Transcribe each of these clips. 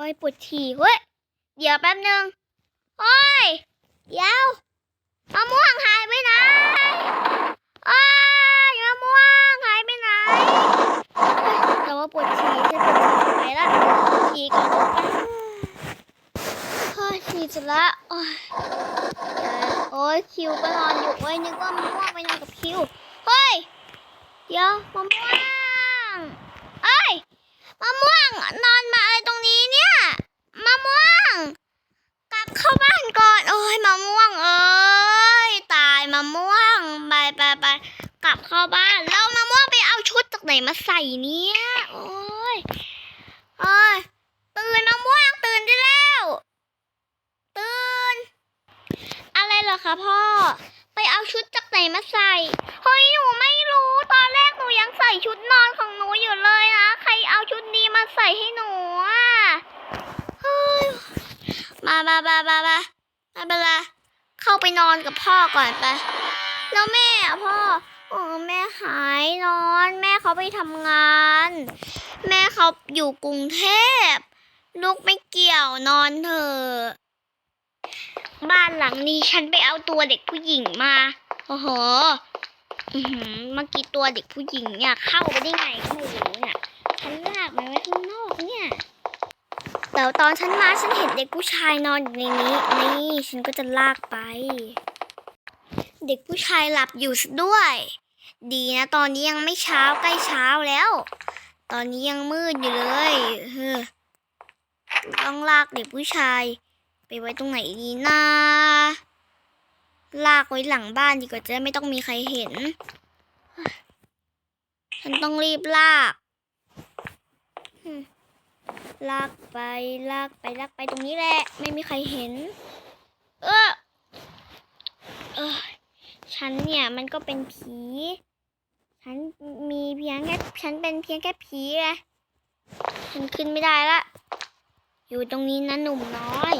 อ้ยปวดฉี่เฮ้ย เดี๋ยวแป๊บนึงโอ้ย เดี๋ยวมะม่วงหายไปไหนโอ้ยมะม่วงหายไปไหน แต่ว่าปวดฉี่จะปวดฉี่ไปละฉี่ก่อนเฮ้ยฉี่เสร็จละโอ้ยโอ้ยคิวก็นอนอยู่เว้ยนึกว่ามะม่วงไปนอนกับคิว เฮ้ย เดี๋ยวมะม่วงเอ้ยมะม่วงนอนมาอะไรตรงนี้เนี่ย มะม่วง กลับเข้าบ้านก่อน โอ้ย มะม่วง เอ้ยตายมะม่วงไปไปไปกลับเข้าบ้านแล้วมะม่วงไปเอาชุดจากไหนมาใส่เนี่ยโอ้ยโอ้ยตื่นมะม่วงตื่นได้แล้ว ตื่น อะไรเหรอคะพ่อ ไปเอาชุดจากไหนมาใส่เฮ้ยหนูไม่รู้ตอนแรกหนูยังใส่ชุดนอนของหนูอยู่เลยนะใครเอาชุดนี้มาใส่ให้หนูอะเฮ้ยมามามามามา ไม่เป็นไรเข้าไปนอนกับพ่อก่อนไป แล้วแม่อะพ่ออแม่หายนอน แม่เขาไปทำงาน แม่เขาอยู่กรุงเทพ ลูกไม่เกี่ยวนอนเถอะบ้านหลังนี้ฉันไปเอาตัวเด็กผู้หญิงมา โอ้โหเมื่อกี้ตัวเด็กผู้หญิงเนี่ยเข้าไปได้ไงก็ไม่รู้เนี่ย ฉันลากมันไว้ข้างนอกเนี่ย แต่ตอนฉันมาฉันเห็นเด็กผู้ชายนอนอยู่ในนี้ นี่ฉันก็จะลากไป เด็กผู้ชายหลับอยู่ซะด้วย ดีนะ ตอนนี้ยังไม่เช้าใกล้เช้าแล้ว ตอนนี้ยังมืดอยู่เลยเฮ้อต้องลากเด็กผู้ชาย ไปไว้ตรงไหนดีนะลากไว้หลังบ้านดีกว่าจะได้ไม่ต้องมีใครเห็น ฉันต้องรีบลากอืม ลากไปลากไปลากไปตรงนี้แหละ ไม่มีใครเห็น เออเออฉันเนี่ยมันก็เป็นผี ฉันมีเพียงแค่ฉันเป็นเพียงแค่ผีไงฉันขึ้นไม่ได้ละ อยู่ตรงนี้นะหนุ่มน้อย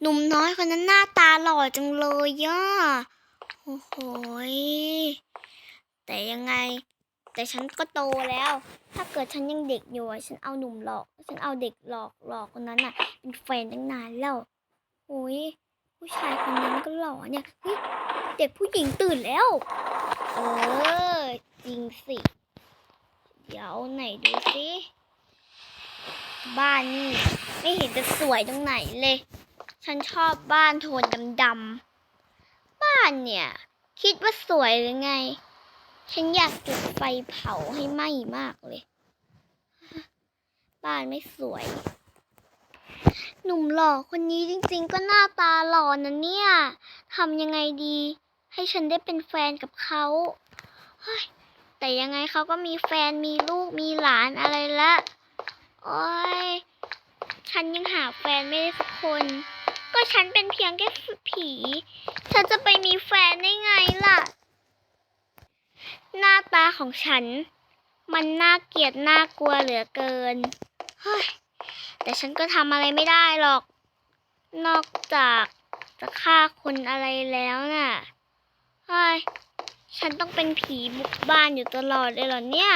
หนุ่มน้อยคนนั้นหน้าตาหล่อจังเลยย่าโอ้โหแต่ยังไง แต่ฉันก็โตแล้ว ถ้าเกิดฉันยังเด็กอยู่ฉันเอาหนุ่มหลอก ฉันเอาเด็กหลอกหลอกคนนั้นน่ะ เป็นแฟนตั้งนานแล้วโอ้ยผู้ชายคนนั้นก็หล่อเนี่ยเฮ้ยเด็กผู้หญิงตื่นแล้ว เออจริงสิ เดี๋ยวไหนดูสิบ้านนี่ไม่เห็นจะสวยตรงไหนเลย ฉันชอบบ้านโทนดำๆบ้านเนี่ย คิดว่าสวยหรือไง ฉันอยากจุดไฟเผาให้ไหม้มากเลย บ้านไม่สวย หนุ่มหล่อคนนี้จริงๆ ก็หน้าตาหล่อนะเนี่ยทำยังไงดี ให้ฉันได้เป็นแฟนกับเขาเฮ้ยแต่ยังไงเขาก็มีแฟนมีลูกมีหลานอะไรละโอ้ยฉันยังหาแฟนไม่ได้สักคน ก็ฉันเป็นเพียงแค่ผี ฉันจะไปมีแฟนได้ไงล่ะ หน้าตาของฉัน มันน่าเกลียดน่ากลัวเหลือเกิน เฮ้ย แต่ฉันก็ทำอะไรไม่ได้หรอก นอกจากจะฆ่าคนอะไรแล้วน่ะ เฮ้ย ฉันต้องเป็นผีบุกบ้านอยู่ตลอดเลยเหรอเนี่ย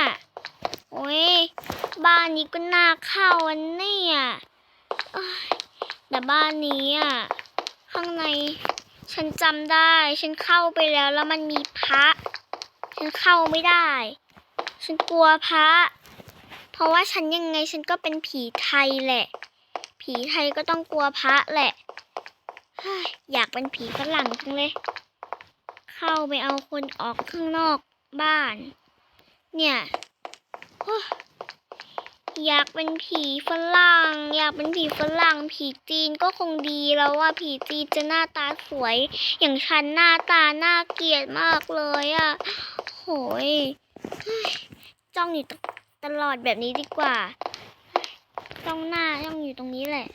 โอ้ย บ้านนี้ก็น่าเข้าอันนี่อ้ยแต่บ้านนี้อะ ข้างใน ฉันจำได้ ฉันเข้าไปแล้วแล้วมันมีพระ ฉันเข้าไม่ได้ ฉันกลัวพระ เพราะว่าฉันยังไงฉันก็เป็นผีไทยแหละ ผีไทยก็ต้องกลัวพระแหละอยากเป็นผีฝรั่งจังเลย เข้าไปเอาคนออกข้างนอกบ้าน เนี่ยอยากเป็นผีฝรั่ง อยากเป็นผีฝรั่ง ผีจีนก็คงดีแล้วว่าผีจีนจะหน้าตาสวย อย่างฉันหน้าตาน่าเกลียดมากเลยอะ่ะ หยเฮ้ยจ้องอยู่ตลอดแบบนี้ดีกว่า จ้องหน้าจ้องอยู่ตรงนี้แหละ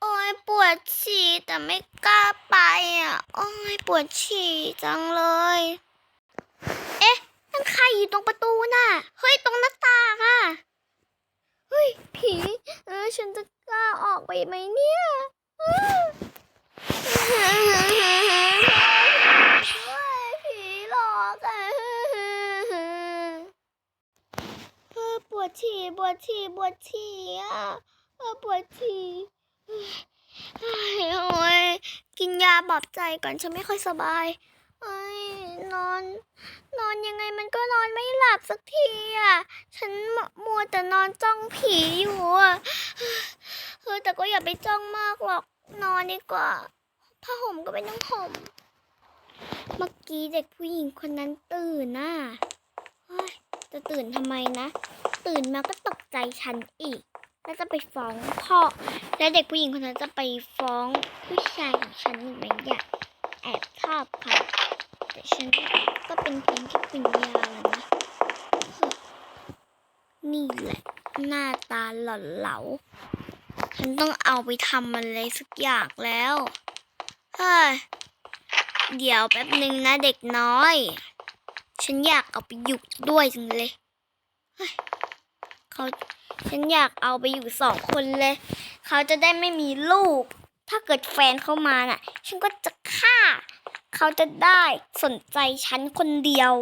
โอ้ยปวดฉี่แต่ไม่กล้าไปอะ โอ้ยปวดฉี่จังเลย เอ๊ะนั่นใครอยู่ตรงประตูน่ะ เฮ้ยตรงหน้าต่างอะ เฮ้ยผีเออฉันจะกล้าออกไปไหมเนี่ย อ้าวเฮ้ยผีหลอกอะเออปวดฉี่ปวดฉี่ปวดฉี่อะเออปวดฉี่เฮ้โอ้ยกินยาปลอบใจก่อนฉันไม่ค่อยสบายเอ้ยนอน นอนยังไงมันก็นอนไม่หลับสักทีอะ ฉันมัวแต่นอนจ้องผีอยู่อะเออแต่ก็อย่าไปจ้องมากหรอกนอนดีกว่าผ้าห่มก็ไม่ต้องห่ม เมื่อกี้เด็กผู้หญิงคนนั้นตื่นน่ะจะตื่นทำไมนะ ตื่นมาก็ตกใจฉันอีก แล้วจะไปฟ้องพ่อ และเด็กผู้หญิงคนนั้นจะไปฟ้องผู้ชายของฉันอีกไหมอยากแอบชอบค่ะ แต่ฉันก็เป็นเพียงแค่ปัญญาแล้วนะนี่แหละ หน้าตาหล่อนเหลา ฉันต้องเอาไปทำอะไรสักอย่างแล้ว เฮ้ย เดี๋ยวแป๊บหนึ่งนะเด็กน้อย ฉันอยากเอาไปอยู่ด้วยจังเลยเขาฉันอยากเอาไปอยู่สองคนเลย เขาจะได้ไม่มีลูก ถ้าเกิดแฟนเข้ามาน่ะ ฉันก็จะฆ่า เขาจะได้สนใจฉันคนเดียว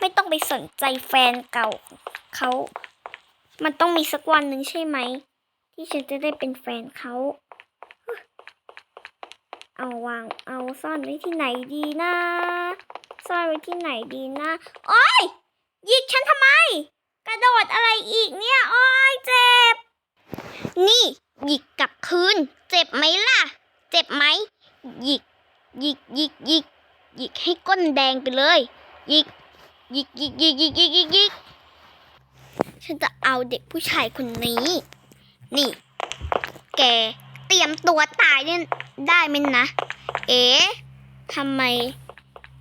ไม่ต้องไปสนใจแฟนเก่าเขา มันต้องมีสักวันหนึ่งใช่ไหม ที่ฉันจะได้เป็นแฟนเขา เอาวางเอาซ่อนไว้ที่ไหนดีนะซ่อนไว้ที่ไหนดีนะโอ๊ยหยิกฉันทำไม กระโดดอะไรอีกเนี่ยโอ๊ยเจ็บ นี่หยิกกลับคืน เจ็บไหมล่ะ เจ็บไหมหยิกหยิกหยิกหยิกหยิกให้ก้นแดงไปเลยหยิกหยิกหยิกหยิกหยิกหยิกหยิกหยิกฉันจะเอาเด็กผู้ชายคนนี้ นี่ แก เตรียมตัวตายเนี่ยได้ไหมนะ เอ๊ทำไม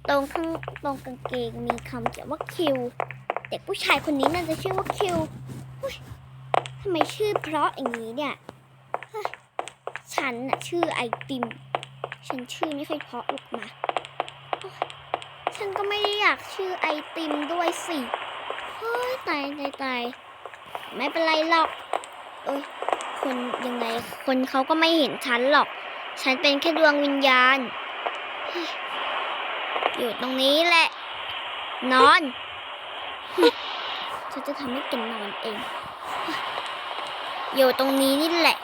ตรงข้างตรงกางเกงมีคำเขียนว่าคิวเด็กผู้ชายคนนี้น่าจะชื่อว่าคิวทำไมชื่อเพราะอย่างนี้เนี่ยฉันน่ะชื่อไอติม ฉันชื่อไม่ค่อยเพราะหรอกนะฉันก็ไม่ได้อยากชื่อไอติมด้วยสิ เฮ้ยตายตายตายไม่เป็นไรหรอก เอ้ย คนยังไง คนเขาก็ไม่เห็นฉันหรอก ฉันเป็นแค่ดวงวิญญาณ อยู่ตรงนี้แหละ นอน ฉันจะทำให้แกนอนเอง อยู่ตรงนี้นี่แหละ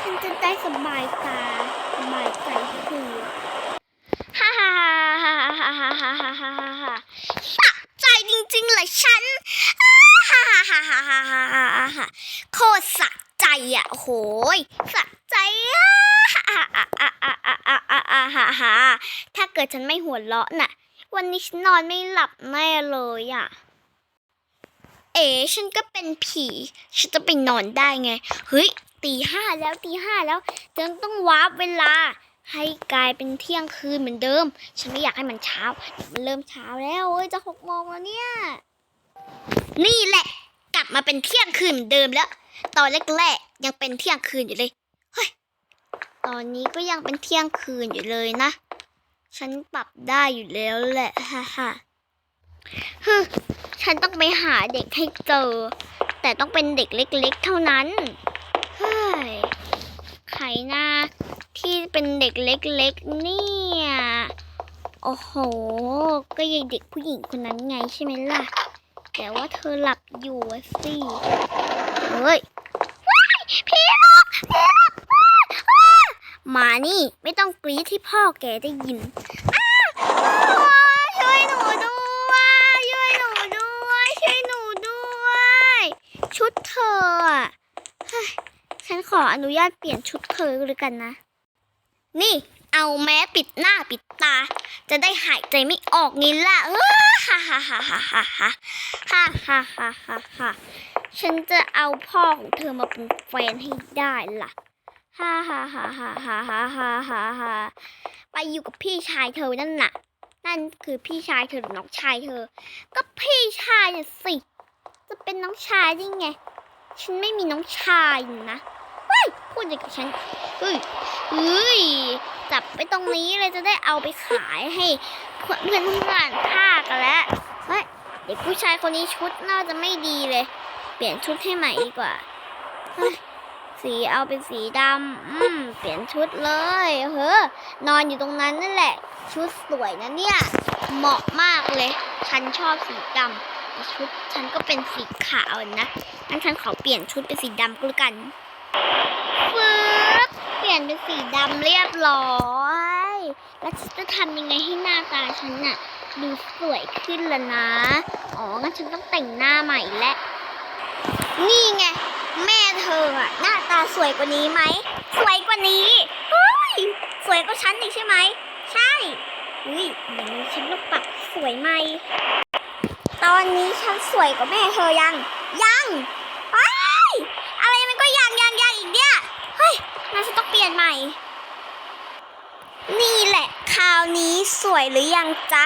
ฉันจะได้สบายตาสบายใจคือฮ่าฮ่าฮ่าฮ่าฮ่าฮ่าฮ่าฮ่าฮ่าฮ่าสะใจจริงๆเลยฉันฮ่าฮ่าฮ่าฮ่าฮ่าฮ่าฮ่าโคตรสะ อะโหยสะใจอะฮ่าฮ่าถ้าเกิดฉันไม่หัวเราะน่ะ วันนี้ฉันนอนไม่หลับแน่เลยอะเอ๋ฉันก็เป็นผี ฉันจะไปนอนได้ไง เฮ้ยตีห้าแล้วตีห้าแล้วฉันต้องวาร์ปเวลา ให้กลายเป็นเที่ยงคืนเหมือนเดิม ฉันไม่อยากให้มันเช้า มันเริ่มเช้าแล้วเอ้ยจะหกโมงแล้วเนี่ย นี่แหละ กลับมาเป็นเที่ยงคืนเหมือนเดิมแล้ว ตอนแรกๆยังเป็นเที่ยงคืนอยู่เลย เฮ้ย ตอนนี้ก็ยังเป็นเที่ยงคืนอยู่เลยนะ ฉันปรับได้อยู่แล้วแหละฮ่าฮ่าฮึฉันต้องไปหาเด็กให้เจอ แต่ต้องเป็นเด็กเล็ก ๆ เท่านั้น เฮ้ย ใครนะที่เป็นเด็กเล็ก ๆ เนี่ย โอ้โห ก็ยายเด็กผู้หญิงคนนั้นไงใช่ไหมล่ะ แต่ว่าเธอหลับอยู่สิ เฮ้ยว้ายพี่หลอกพี่หลอกอ้าอ้ามานี่ไม่ต้องกรี๊ดที่พ่อแกได้ยินอ้าอ้าช่วยหนูด้วย ช่วยหนูด้วย ช่วยหนูด้วย ชุดเธออะเฮ้ยฉันขออนุญาตเปลี่ยนชุดเธอเลยกันนะ นี่เอาแมสปิดหน้าปิดตา จะได้หายใจไม่ออกงี้ล่ะเออฮ่าฮ่าฮ่าฮ่าฮ่าฮ่าฮ่าฮ่าฮ่าฮ่าฮ่า ฉันจะเอาพ่อของเธอมาเป็นแฟนให้ได้ล่ะฮ่าฮ่าฮ่าฮ่าฮ่าฮ่าฮ่าฮ่าฮ่าไปอยู่กับพี่ชายเธอนั่นน่ะ นั่นคือพี่ชายเธอหรือน้องชายเธอ ก็พี่ชายน่ะสิ จะเป็นน้องชายได้ไง ฉันไม่มีน้องชายนะเฮ้ยพูดอย่างกับฉันเฮ้ยเฮ้ยจับไปตรงนี้เลยจะได้เอาไปขายให้เพื่อนเพื่อนฆ่ากันแล้วเฮ้ยเด็กผู้ชายคนนี้ชุดน่าจะไม่ดีเลย ลี่ยนชุดให้ใหม่ดีกว่าเฮ้ยสีเอาเป็นสีดำอืมเปลี่ยนชุดเลยเฮ้อนอนอยู่ตรงนั้นนั่นแหละ ชุดสวยนะเนี่ย เหมาะมากเลย ฉันชอบสีดำแต่ชุดฉันก็เป็นสีขาวนะงั้นฉันขอเปลี่ยนชุดเป็นสีดำก็แล้วกันฟืบเปลี่ยนเป็นสีดำเรียบร้อยแล้วฉันจะทำยังไงให้หน้าตาฉันน่ะ ดูสวยขึ้นล่ะนะ อ๋อ งั้นฉันต้องแต่งหน้าใหม่และ นี่ไง แม่เธออะหน้าตาสวยกว่านี้ไหม สวยกว่านี้เฮ้ยสวยกว่าฉันอีกใช่ไหม ใช่ อุ้ยเดี๋ยวนี้ฉันต้องปรับสวยใหม ตอนนี้ฉันสวยกว่าแม่เธอยัง ยังไปอะไรมันก็ยังยังยังอีกเนี่ย เฮ้ยน่าจะต้องเปลี่ยนใหม่ นี่แหละคราวนี้สวยหรือยังจ๊ะ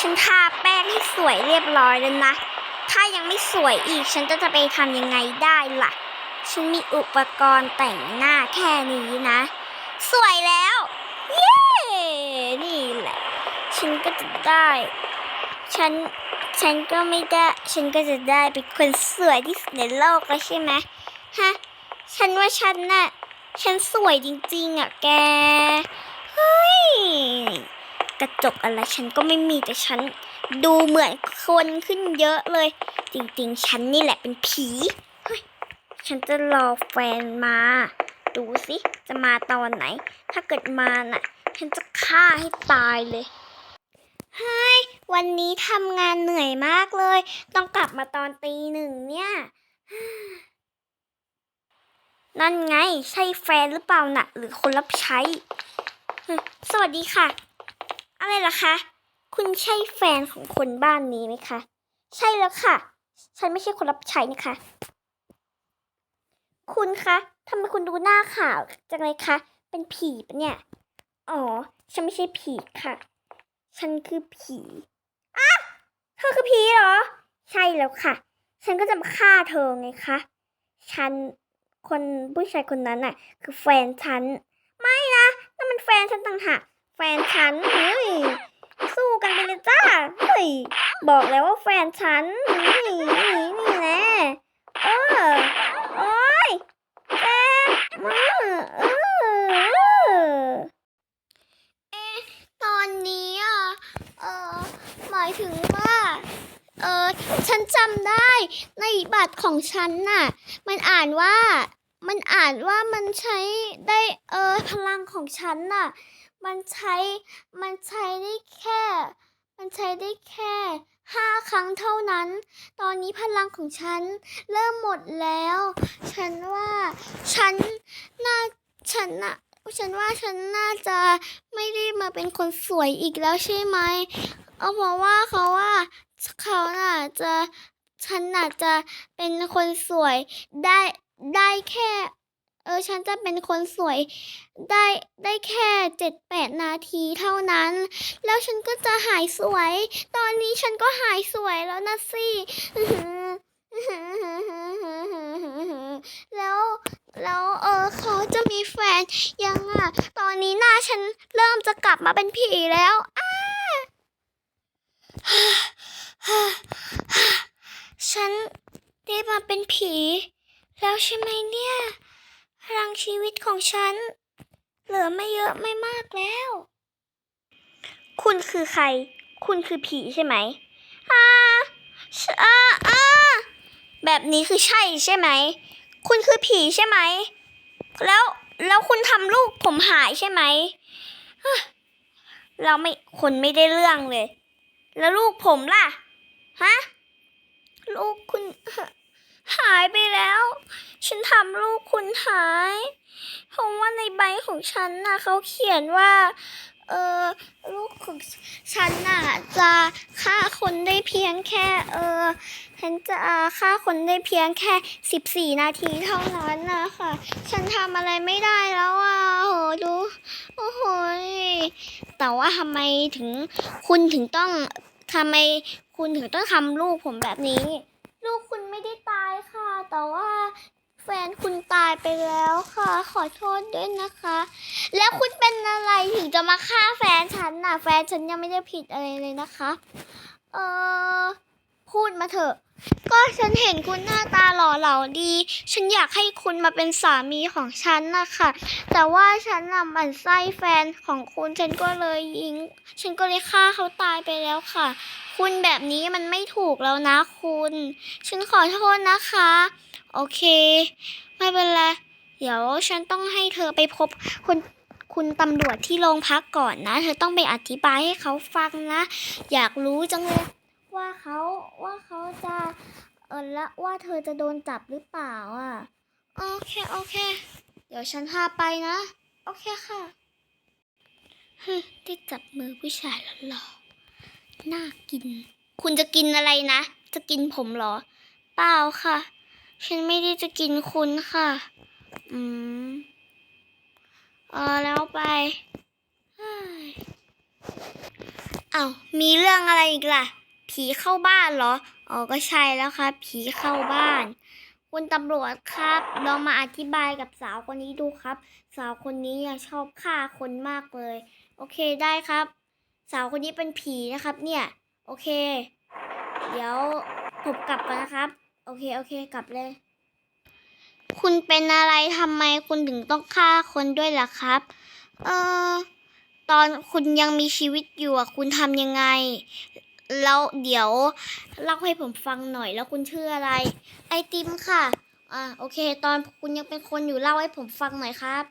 ฉันทาแป้งให้สวยเรียบร้อยแล้วนะ ถ้ายังไม่สวยอีกฉันจะจะไปทำยังไงได้ล่ะ ฉันมีอุปกรณ์แต่งหน้าแค่นี้นะ สวยแล้ว เย้ นี่แหละ ฉันก็จะได้ ฉัน ฉันก็ไม่ได้ ฉันก็จะได้เป็นคนสวยที่สุดในโลกแล้วใช่ไหมฮะ ฉันว่าฉันน่ะ ฉันสวยจริงๆอะแก เฮ้ย กระจกอะไรฉันก็ไม่มีแต่ฉัน ดูเหมือนคนขึ้นเยอะเลย จริงๆ ฉันนี่แหละเป็นผีฉันจะรอแฟนมา ดูสิจะมาตอนไหน ถ้าเกิดมาน่ะ ฉันจะฆ่าให้ตายเลยเฮ้ยวันนี้ทำงานเหนื่อยมากเลย ต้องกลับมาตอนตีหนึ่งเนี่ยนั่นไง ใช่แฟนหรือเปล่าน่ะ หรือคนรับใช้ สวัสดีค่ะ อะไรล่ะคะ คุณใช่แฟนของคนบ้านนี้ไหมคะ ใช่แล้วค่ะ ฉันไม่ใช่คนรับใช้นะคะ คุณคะทำไมคุณดูหน้าขาวจังเลยคะ เป็นผีปะเนี่ย อ๋อ ฉันไม่ใช่ผีค่ะ ฉันคือผีอะเธอคือผีเหรอ ใช่แล้วค่ะ ฉันก็จะมาฆ่าเธอไงคะ ฉันคนผู้ชายคนนั้นน่ะ คือแฟนฉัน ไม่นะนั่นมันแฟนฉันต่างหาก แฟนฉันเฮ้ย กันไปเลยจ้าเฮ้ยบอกแล้วว่าแฟนฉันนี่นี่นี่แน่เออโอ้ยแกมาเออเอ๊ะตอนนี้อะเออหมายถึงว่าเออฉันจำได้ในบัตรของฉันน่ะ มันอ่านว่ามันอ่านว่ามันใช้ได้เออพลังของฉันน่ะ มันใช้มันใช้ได้แค่ มันใช้ได้แค่ห้าครั้งเท่านั้น ตอนนี้พลังของฉันเริ่มหมดแล้ว ฉันว่าฉันน่าฉันน่ะฉันว่าฉันน่าจะไม่ได้มาเป็นคนสวยอีกแล้วใช่ไหม เอาเพราะว่าเขาว่าเขาน่ะจะฉันน่ะจะเป็นคนสวยได้ได้แค่ เออฉันจะเป็นคนสวยได้ได้แค่เจ็ดแปดนาทีเท่านั้น แล้วฉันก็จะหายสวย ตอนนี้ฉันก็หายสวยแล้วนะสิแล้วแล้วเออเขาจะมีแฟนยังอะ ตอนนี้หน้าฉันเริ่มจะกลับมาเป็นผีแล้วอ้าฉันได้มาเป็นผี แล้วใช่ไหมเนี่ย ลังชีวิตของฉัน เหลือไม่เยอะไม่มากแล้ว คุณคือใคร คุณคือผีใช่ไหมอ่าชอ่าอ่าแบบนี้คือใช่ใช่ไหม คุณคือผีใช่ไหม แล้วแล้วคุณทำลูกผมหายใช่ไหมเฮ้ยเราไม่คนไม่ได้เรื่องเลย แล้วลูกผมล่ะ ฮะ ลูกคุณ หายไปแล้ว ฉันทำลูกคุณหาย เพราะว่าในใบของฉันน่ะเขาเขียนว่า เออลูกของฉันน่ะจะฆ่าคนได้เพียงแค่ เออฉันจะฆ่าคนได้เพียงแค่สิบสี่นาทีเท่านั้นนะคะฉันทำอะไรไม่ได้แล้วอะโหดูโอ้โหแต่ว่าทำไมถึงคุณถึงต้องทำไมคุณถึงต้องทำลูกผมแบบนี้ ลูกคุณไม่ได้ตายค่ะ แต่ว่าแฟนคุณตายไปแล้วค่ะ ขอโทษด้วยนะคะ แล้วคุณเป็นอะไรถึงจะมาฆ่าแฟนฉันน่ะ แฟนฉันยังไม่ได้ผิดอะไรเลยนะคะ เออพูดมาเถอะ ก็ฉันเห็นคุณหน้าตาหล่อเหลาดี ฉันอยากให้คุณมาเป็นสามีของฉันนะคะแต่ว่าฉันน่ะอันไส้แฟนของคุณ ฉันก็เลยยิง ฉันก็เลยฆ่าเขาตายไปแล้วค่ะคุณแบบนี้มันไม่ถูกแล้วนะคุณ ฉันขอโทษนะคะ โอเค ไม่เป็นไร เดี๋ยวฉันต้องให้เธอไปพบคุณคุณตำรวจที่โรงพักก่อนนะ เธอต้องไปอธิบายให้เขาฟังนะ อยากรู้จังเลยว่าเขาว่าเขาจะเออละว่าเธอจะโดนจับหรือเปล่าอะ โอเคโอเค เดี๋ยวฉันพาไปนะ โอเคค่ะฮึได้จับมือผู้ชายแล้วหรอ น่ากิน คุณจะกินอะไรนะ จะกินผมเหรอ เปล่าค่ะ ฉันไม่ได้จะกินคุณค่ะ อืมเออแล้วไปเฮ้ยอ้ามีเรื่องอะไรอีกล่ะ ผีเข้าบ้านเหรอ อ๋อ ก็ใช่แล้วครับ ผีเข้าบ้าน คุณตำรวจครับลองมาอธิบายกับสาวคนนี้ดูครับ สาวคนนี้ชอบฆ่าคนมากเลย โอเคได้ครับ สาวคนนี้เป็นผีนะครับ เนี่ย โอเค เดี๋ยวผมกลับก่อนนะครับ โอเคโอเค กลับเลย คุณเป็นอะไรทำไมคุณถึงต้องฆ่าคนด้วยล่ะครับ เออตอนคุณยังมีชีวิตอยู่คุณทำยังไง แล้วเดี๋ยวเล่าให้ผมฟังหน่อยแล้วคุณชื่ออะไร ไอติมค่ะ อ่าโอเค ตอนคุณยังเป็นคนอยู่เล่าให้ผมฟังหน่อยครับ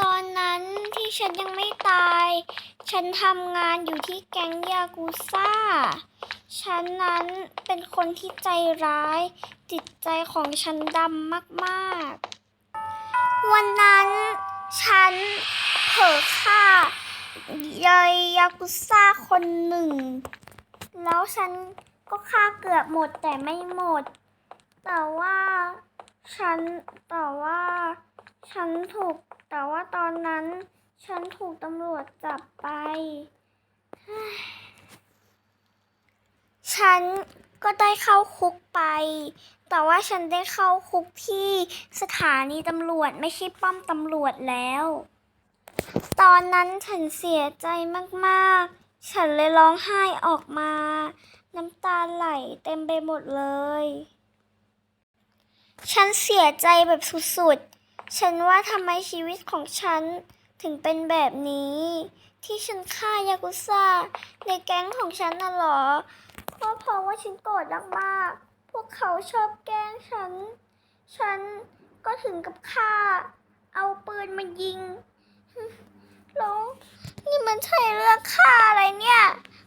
ตอนนั้นที่ฉันยังไม่ตาย ฉันทำงานอยู่ที่แก๊งยากูซ่า ฉันนั้นเป็นคนที่ใจร้าย จิตใจของฉันดำมากๆ วันนั้นฉันเผลอฆ่ายายยากุซ่าคนหนึ่ง แล้วฉันก็ฆ่าเกือบหมดแต่ไม่หมด แต่ว่าฉันแต่ว่าฉันถูก แต่ว่าตอนนั้นฉันถูกตำรวจจับไป ฉันก็ได้เข้าคุกไป แต่ว่าฉันได้เข้าคุกที่สถานีตำรวจไม่ใช่ป้อมตำรวจแล้ว ตอนนั้นฉันเสียใจมากๆ ฉันเลยร้องไห้ออกมา น้ำตาไหลเต็มไปหมดเลย ฉันเสียใจแบบสุดๆ ฉันว่าทำไมชีวิตของฉันถึงเป็นแบบนี้ ที่ฉันฆ่ายากุซ่า ในแก๊งของฉันน่ะหรอก็เพราะว่าฉันโกรธมากๆพวกเขาชอบแกล้งฉัน ฉันก็ถึงกับฆ่า เอาปืนมายิงแล้วนี่มันใช่เรื่องฆ่าอะไรเนี่ย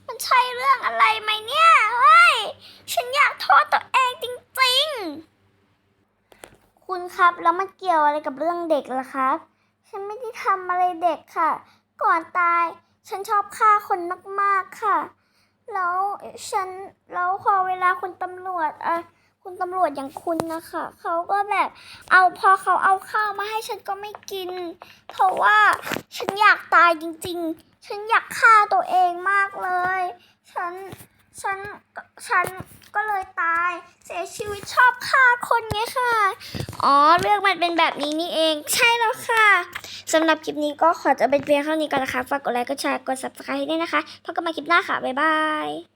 มันใช่เรื่องอะไรไหมเนี่ยเฮ้ย ฉันอยากโทษตัวเองจริงๆ คุณครับแล้วมันเกี่ยวอะไรกับเรื่องเด็กล่ะครับ ฉันไม่ได้ทำอะไรเด็กค่ะ ก่อนตาย ฉันชอบฆ่าคนมากๆค่ะ แล้วฉันแล้วพอเวลาคุณตำรวจออคุณตำรวจอย่างคุณนะคะเขาก็แบบเอาพอเขาเอาข้าวมาให้ฉันก็ไม่กิน เพราะว่าฉันอยากตายจริง ๆ ฉันอยากฆ่าตัวเองมากเลย ฉันฉันฉัน ก็เลยตาย เสียชีวิตชอบฆ่าคนไงค่ะ อ๋อ เรื่องมันเป็นแบบนี้นี่เอง ใช่แล้วค่ะสำหรับคลิปนี้ก็ขอจะเป็นเพียงเท่านี้ก่อนนะคะ ฝากกดไลค์ กดแชร์ กด subscribe ด้วยนะคะพบกันใหม่คลิปหน้าค่ะ บ๊ายบาย